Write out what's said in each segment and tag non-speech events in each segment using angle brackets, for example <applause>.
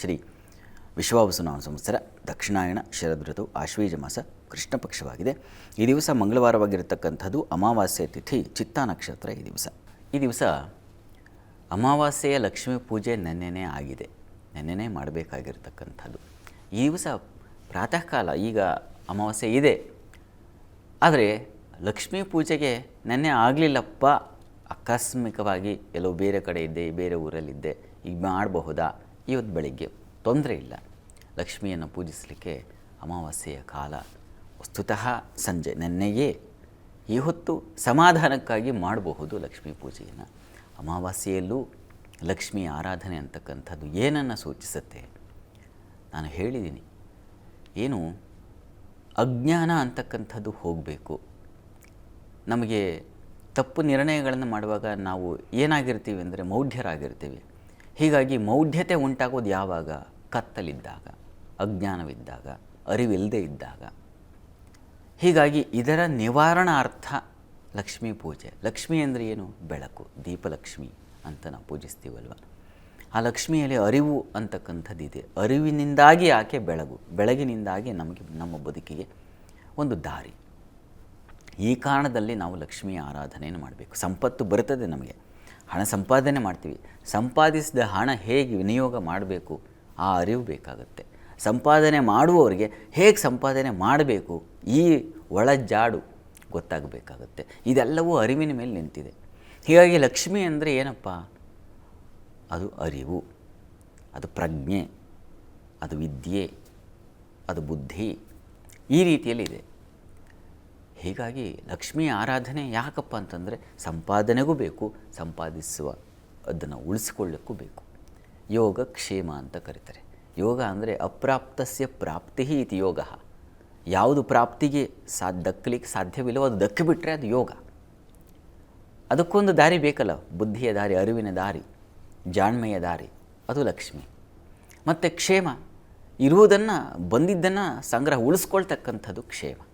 ಶ್ರೀ ವಿಶ್ವಾವಸುನಾಮ ಸಂವತ್ಸರ ದಕ್ಷಿಣಾಯಣ ಋತು ಆಶ್ವೀಜ ಮಾಸ ಕೃಷ್ಣ ಪಕ್ಷವಾಗಿದೆ ಈ ದಿವಸ ಮಂಗಳವಾರವಾಗಿರತಕ್ಕಂಥದ್ದು ಅಮಾವಾಸ್ಯೆ ತಿಥಿ ಚಿತ್ತಾ ನಕ್ಷತ್ರ ಈ ದಿವಸ. ಈ ದಿವಸ ಅಮಾವಾಸ್ಯೆಯ ಲಕ್ಷ್ಮೀ ಪೂಜೆ ನೆನ್ನೆನೇ ಆಗಿದೆ. ನೆನ್ನೆನೇ ಮಾಡಬೇಕಾಗಿರ್ತಕ್ಕಂಥದ್ದು. ಈ ದಿವಸ ಪ್ರಾತಃ ಕಾಲ ಈಗ ಅಮಾವಾಸ್ಯೆ ಇದೆ. ಆದರೆ ಲಕ್ಷ್ಮೀ ಪೂಜೆಗೆ ನೆನ್ನೆ ಆಗಲಿಲ್ಲಪ್ಪ. ಆಕಸ್ಮಿಕವಾಗಿ ಎಲ್ಲೋ ಬೇರೆ ಕಡೆ ಇದ್ದೆ, ಬೇರೆ ಊರಲ್ಲಿದ್ದೆ. ಈಗ ಮಾಡಬಹುದಾ? ಇವತ್ತು ಬೆಳಿಗ್ಗೆ ತೊಂದರೆ ಇಲ್ಲ. ಲಕ್ಷ್ಮಿಯನ್ನು ಪೂಜಿಸಲಿಕ್ಕೆ ಅಮಾವಾಸ್ಯೆಯ ಕಾಲ. ವಸ್ತುತಃ ಸಂಜೆ ನೆನ್ನೆಯೇ ಈ ಹೊತ್ತು ಸಮಾಧಾನಕ್ಕಾಗಿ ಮಾಡಬಹುದು ಲಕ್ಷ್ಮೀ ಪೂಜೆಯನ್ನು. ಅಮಾವಾಸ್ಯೆಯಲ್ಲೂ ಲಕ್ಷ್ಮಿ ಆರಾಧನೆ ಅಂತಕ್ಕಂಥದ್ದು ಏನನ್ನು ಸೂಚಿಸುತ್ತೆ? ನಾನು ಹೇಳಿದ್ದೀನಿ ಏನು? ಅಜ್ಞಾನ ಅಂತಕ್ಕಂಥದ್ದು ಹೋಗಬೇಕು. ನಮಗೆ ತಪ್ಪು ನಿರ್ಣಯಗಳನ್ನು ಮಾಡುವಾಗ ನಾವು ಏನಾಗಿರ್ತೀವಿ ಅಂದರೆ ಮೌಢ್ಯರಾಗಿರ್ತೀವಿ. ಹೀಗಾಗಿ ಮೌಢ್ಯತೆ ಉಂಟಾಗೋದು ಯಾವಾಗ? ಕತ್ತಲಿದ್ದಾಗ, ಅಜ್ಞಾನವಿದ್ದಾಗ ಅರಿವಿಲ್ಲದೆ ಇದ್ದಾಗ. ಹೀಗಾಗಿ ಇದರ ನಿವಾರಣಾರ್ಥ ಲಕ್ಷ್ಮೀ ಪೂಜೆ. ಲಕ್ಷ್ಮಿ ಅಂದರೆ ಏನು? ಬೆಳಕು, ದೀಪಲಕ್ಷ್ಮಿ ಅಂತ ನಾವು ಪೂಜಿಸ್ತೀವಲ್ವ? ಆ ಲಕ್ಷ್ಮಿಯಲ್ಲಿ ಅರಿವು ಅಂತಕ್ಕಂಥದ್ದಿದೆ. ಅರಿವಿನಿಂದಾಗಿ ಆಕೆ ಬೆಳಗು, ಬೆಳಗಿನಿಂದಾಗಿ ನಮಗೆ, ನಮ್ಮ ಬದುಕಿಗೆ ಒಂದು ದಾರಿ. ಈ ಕಾರಣದಲ್ಲಿ ನಾವು ಲಕ್ಷ್ಮಿಯ ಆರಾಧನೆಯನ್ನು ಮಾಡಬೇಕು. ಸಂಪತ್ತು ಬರ್ತದೆ ನಮಗೆ. ಹಣ ಸಂಪಾದನೆ ಮಾಡ್ತೀವಿ. ಸಂಪಾದಿಸಿದ ಹಣ ಹೇಗೆ ವಿನಿಯೋಗ ಮಾಡಬೇಕು? ಆ ಅರಿವು ಬೇಕಾಗುತ್ತೆ. ಸಂಪಾದನೆ ಮಾಡುವವರಿಗೆ ಹೇಗೆ ಸಂಪಾದನೆ ಮಾಡಬೇಕು? ಈ ಒಳಜಾಡು ಗೊತ್ತಾಗಬೇಕಾಗುತ್ತೆ. ಇದೆಲ್ಲವೂ ಅರಿವಿನ ಮೇಲೆ ನಿಂತಿದೆ. ಹೀಗಾಗಿ ಲಕ್ಷ್ಮಿ ಅಂದರೆ ಏನಪ್ಪ? ಅದು ಅರಿವು, ಅದು ಪ್ರಜ್ಞೆ, ಅದು ವಿದ್ಯೆ, ಅದು ಬುದ್ಧಿ ಈ ರೀತಿಯಲ್ಲಿದೆ ಹೀಗಾಗಿ ಲಕ್ಷ್ಮೀ ಆರಾಧನೆ ಯಾಕಪ್ಪ ಅಂತಂದರೆ ಸಂಪಾದನೆಗೂ ಬೇಕು, ಸಂಪಾದಿಸುವ ಅದನ್ನು ಉಳಿಸಿಕೊಳ್ಳಕ್ಕೂ ಬೇಕು. ಯೋಗ ಕ್ಷೇಮ ಅಂತ ಕರೀತಾರೆ. ಯೋಗ ಅಂದರೆ ಅಪ್ರಾಪ್ತಸ್ಯ ಪ್ರಾಪ್ತಿ ಇತಿ ಯೋಗ. ಯಾವುದು ಪ್ರಾಪ್ತಿಗೆ ಸಾ, ದಕ್ಕಲಿಕ್ಕೆ ಸಾಧ್ಯವಿಲ್ಲವೋ ಅದು ದಕ್ಕಿಬಿಟ್ರೆ ಅದು ಯೋಗ. ಅದಕ್ಕೊಂದು ದಾರಿ ಬೇಕಲ್ಲ, ಬುದ್ಧಿಯ ದಾರಿ, ಅರಿವಿನ ದಾರಿ, ಜಾಣ್ಮೆಯ ದಾರಿ, ಅದು ಲಕ್ಷ್ಮಿ. ಮತ್ತು ಕ್ಷೇಮ, ಇರುವುದನ್ನು, ಬಂದಿದ್ದನ್ನು ಸಂಗ್ರಹ ಉಳಿಸ್ಕೊಳ್ತಕ್ಕಂಥದ್ದು ಕ್ಷೇಮ.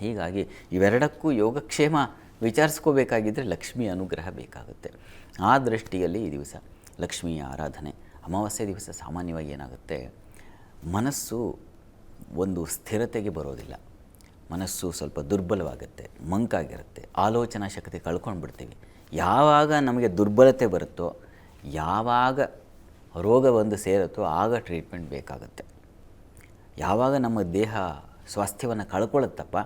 ಹೀಗಾಗಿ ಇವೆರಡಕ್ಕೂ ಯೋಗಕ್ಷೇಮ ವಿಚಾರಿಸ್ಕೋಬೇಕಾಗಿದ್ದರೆ ಲಕ್ಷ್ಮಿ ಅನುಗ್ರಹ ಬೇಕಾಗುತ್ತೆ. ಆ ದೃಷ್ಟಿಯಲ್ಲಿ ಈ ದಿವಸ ಲಕ್ಷ್ಮಿಯ ಆರಾಧನೆ, ಅಮಾವಾಸ್ಯೆ ದಿವಸ ಸಾಮಾನ್ಯವಾಗಿ ಏನಾಗುತ್ತೆ? ಮನಸ್ಸು ಒಂದು ಸ್ಥಿರತೆಗೆ ಬರೋದಿಲ್ಲ. ಮನಸ್ಸು ಸ್ವಲ್ಪ ದುರ್ಬಲವಾಗುತ್ತೆ, ಮಂಕಾಗಿರುತ್ತೆ, ಆಲೋಚನಾ ಶಕ್ತಿ ಕಳ್ಕೊಂಡು ಬಿಡ್ತೀವಿ ಯಾವಾಗ ನಮಗೆ ದುರ್ಬಲತೆ ಬರುತ್ತೋ, ಯಾವಾಗ ರೋಗ ಬಂದು ಸೇರುತ್ತೋ, ಆಗ ಟ್ರೀಟ್ಮೆಂಟ್ ಬೇಕಾಗುತ್ತೆ. ಯಾವಾಗ ನಮ್ಮ ದೇಹ ಸ್ವಾಸ್ಥ್ಯವನ್ನು ಕಳ್ಕೊಳ್ಳುತ್ತಪ್ಪ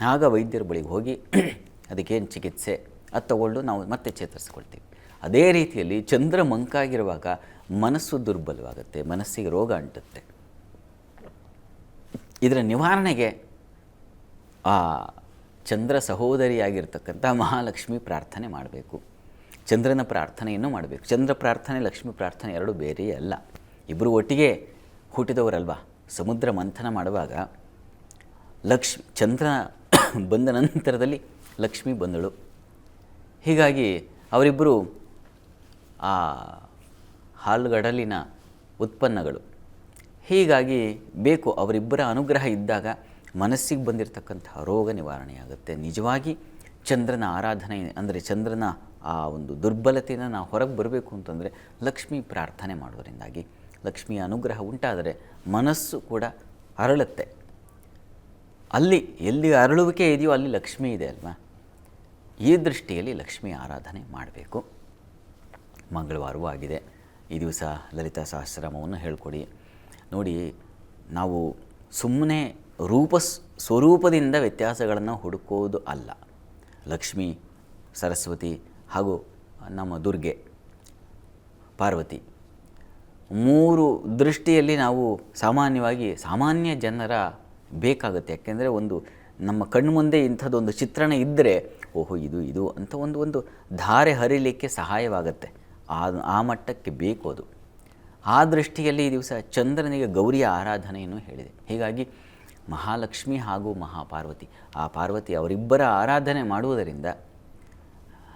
ಆಗ ವೈದ್ಯರ ಬಳಿಗೆ ಹೋಗಿ <clears throat> ಅದಕ್ಕೇನು ಚಿಕಿತ್ಸೆ ಅದು ತಗೊಂಡು ನಾವು ಮತ್ತೆ ಚೇತರಿಸ್ಕೊಳ್ತೀವಿ. ಅದೇ ರೀತಿಯಲ್ಲಿ ಚಂದ್ರ ಮಂಕಾಗಿರುವಾಗ ಮನಸ್ಸು ದುರ್ಬಲವಾಗುತ್ತೆ, ಮನಸ್ಸಿಗೆ ರೋಗ ಅಂಟುತ್ತೆ. ಇದರ ನಿವಾರಣೆಗೆ ಆ ಚಂದ್ರ ಸಹೋದರಿಯಾಗಿರ್ತಕ್ಕಂಥ ಮಹಾಲಕ್ಷ್ಮಿ ಪ್ರಾರ್ಥನೆ ಮಾಡಬೇಕು. ಚಂದ್ರನ ಪ್ರಾರ್ಥನೆಯನ್ನು ಮಾಡಬೇಕು. ಚಂದ್ರ ಪ್ರಾರ್ಥನೆ, ಲಕ್ಷ್ಮಿ ಪ್ರಾರ್ಥನೆ ಎರಡು ಬೇರೆಯೇ ಅಲ್ಲ. ಇಬ್ಬರು ಒಟ್ಟಿಗೆ ಹುಟ್ಟಿದವರಲ್ವ? ಸಮುದ್ರ ಮಂಥನ ಮಾಡುವಾಗ ಲಕ್ಷ್ಮಿ ಚಂದ್ರ ಬಂದ ನಂತರದಲ್ಲಿ ಲಕ್ಷ್ಮಿ ಬಂದಳು. ಹೀಗಾಗಿ ಅವರಿಬ್ಬರು ಆ ಹಾಲುಗಡಲಿನ ಉತ್ಪನ್ನಗಳು. ಹೀಗಾಗಿ ಬೇಕು ಅವರಿಬ್ಬರ ಅನುಗ್ರಹ ಇದ್ದಾಗ ಮನಸ್ಸಿಗೆ ಬಂದಿರತಕ್ಕಂತಹ ರೋಗ ನಿವಾರಣೆಯಾಗುತ್ತೆ. ನಿಜವಾಗಿ ಚಂದ್ರನ ಆರಾಧನೆ ಅಂದರೆ ಚಂದ್ರನ ಆ ಒಂದು ದುರ್ಬಲತೆಯನ್ನು ನಾವು ಹೊರಗೆ ಬರಬೇಕು ಅಂತಂದರೆ ಲಕ್ಷ್ಮಿ ಪ್ರಾರ್ಥನೆ ಮಾಡೋದರಿಂದಾಗಿ ಲಕ್ಷ್ಮಿಯ ಅನುಗ್ರಹ ಉಂಟಾದರೆ ಮನಸ್ಸು ಕೂಡ ಅರಳುತ್ತೆ. ಅಲ್ಲಿ ಎಲ್ಲಿ ಅರಳುವಿಕೆ ಇದೆಯೋ ಅಲ್ಲಿ ಲಕ್ಷ್ಮಿ ಇದೆ ಅಲ್ವಾ? ಈ ದೃಷ್ಟಿಯಲ್ಲಿ ಲಕ್ಷ್ಮಿ ಆರಾಧನೆ ಮಾಡಬೇಕು. ಮಂಗಳವಾರವೂ ಆಗಿದೆ. ಈ ದಿವಸ ಲಲಿತಾ ಸಹಸ್ರಮವನ್ನು ಹೇಳ್ಕೊಡಿ. ನೋಡಿ, ನಾವು ಸುಮ್ಮನೆ ರೂಪ ಸ್ವರೂಪದಿಂದ ವ್ಯತ್ಯಾಸಗಳನ್ನು ಹುಡುಕೋದು ಅಲ್ಲ. ಲಕ್ಷ್ಮಿ, ಸರಸ್ವತಿ ಹಾಗೂ ನಮ್ಮ ದುರ್ಗೆ, ಪಾರ್ವತಿ ಮೂರು ದೃಷ್ಟಿಯಲ್ಲಿ ನಾವು ಸಾಮಾನ್ಯವಾಗಿ ಸಾಮಾನ್ಯ ಜನರ ಬೇಕಾಗುತ್ತೆ. ಯಾಕೆಂದರೆ ಒಂದು ನಮ್ಮ ಕಣ್ಣು ಮುಂದೆ ಇಂಥದ್ದೊಂದು ಚಿತ್ರಣ ಇದ್ದರೆ ಓಹೋ, ಇದು ಇದು ಅಂತ ಒಂದು ಒಂದು ಧಾರೆ ಹರಿಲಿಕ್ಕೆ ಸಹಾಯವಾಗುತ್ತೆ. ಆ ಆ ಮಟ್ಟಕ್ಕೆ ಬೇಕು ಅದು. ಆ ದೃಷ್ಟಿಯಲ್ಲಿ ಈ ದಿವಸ ಚಂದ್ರನಿಗೆ ಗೌರಿಯ ಆರಾಧನೆಯನ್ನು ಹೇಳಿದೆ. ಹೀಗಾಗಿ ಮಹಾಲಕ್ಷ್ಮಿ ಹಾಗೂ ಮಹಾಪಾರ್ವತಿ, ಆ ಪಾರ್ವತಿ ಅವರಿಬ್ಬರ ಆರಾಧನೆ ಮಾಡುವುದರಿಂದ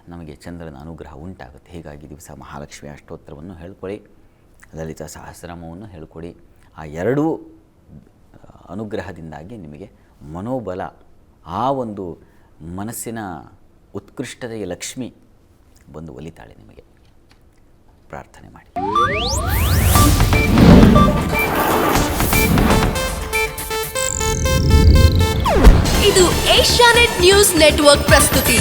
ನಮಗೆ ಚಂದ್ರನ ಅನುಗ್ರಹ ಉಂಟಾಗುತ್ತೆ. ಹೀಗಾಗಿ ದಿವಸ ಮಹಾಲಕ್ಷ್ಮಿ ಅಷ್ಟೋತ್ತರವನ್ನು ಹೇಳ್ಕೊಳ್ಳಿ, ಲಲಿತಾ ಸಹಸ್ರಮವನ್ನು ಹೇಳ್ಕೊಡಿ ಆ ಎರಡೂ ಅನುಗ್ರಹದಿಂದಾಗಿ ನಿಮಗೆ ಮನೋಬಲ, ಆ ಒಂದು ಮನಸ್ಸಿನ ಉತ್ಕೃಷ್ಟತೆಯ ಲಕ್ಷ್ಮಿ ಬಂದು ಒಲಿತಾಳೆ ನಿಮಗೆ. ಪ್ರಾರ್ಥನೆ ಮಾಡಿ. ಇದು ಏಷ್ಯಾನೆಟ್ ನ್ಯೂಸ್ ನೆಟ್ವರ್ಕ್ ಪ್ರಸ್ತುತಿ.